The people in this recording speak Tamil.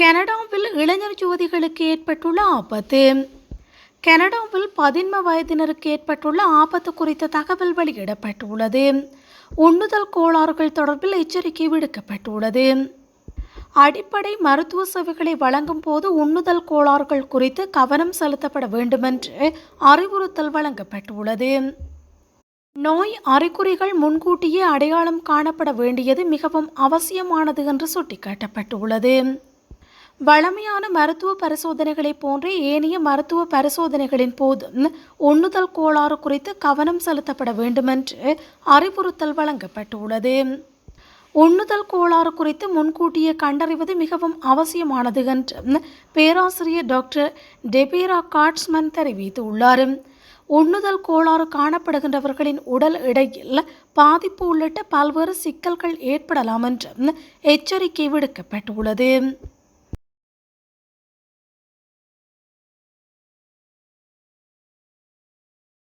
கனடாவில் இளைஞர் யுவதிகளுக்கு ஏற்பட்டுள்ள ஆபத்து. கனடாவில் பதின்ம வயதினருக்கு ஏற்பட்டுள்ள ஆபத்து குறித்த தகவல் வெளியிடப்பட்டுள்ளது. உண்ணுதல் கோளாறுகள் தொடர்பில் எச்சரிக்கை விடுக்கப்பட்டுள்ளது. அடிப்படை மருத்துவ சேவைகளை வழங்கும் போது உண்ணுதல் கோளாறுகள் குறித்து கவனம் செலுத்தப்பட வேண்டுமென்று அறிவுறுத்தல் வழங்கப்பட்டுள்ளது. நோய் அறிகுறிகள் முன்கூட்டியே அடையாளம் காணப்பட வேண்டியது மிகவும் அவசியமானது என்று சுட்டிக்காட்டப்பட்டுள்ளது. வழமையான மருத்துவ பரிசோதனைகளைப் போன்றே ஏனைய மருத்துவ பரிசோதனைகளின் போதும் உண்ணுதல் கோளாறு குறித்து கவனம் செலுத்தப்பட வேண்டுமென்று அறிவுறுத்தல் வழங்கப்பட்டுள்ளது. உண்ணுதல் கோளாறு குறித்து முன்கூட்டியே கண்டறிவது மிகவும் அவசியமானது என்று பேராசிரியர் டாக்டர் டெபேரா காட்ஸ்மன் தெரிவித்துள்ளார். உண்ணுதல் கோளாறு காணப்படுகின்றவர்களின் உடல் எடையில் பாதிப்பு உள்ளிட்ட பல்வேறு சிக்கல்கள் ஏற்படலாம் என்று எச்சரிக்கை விடுக்கப்பட்டுள்ளது.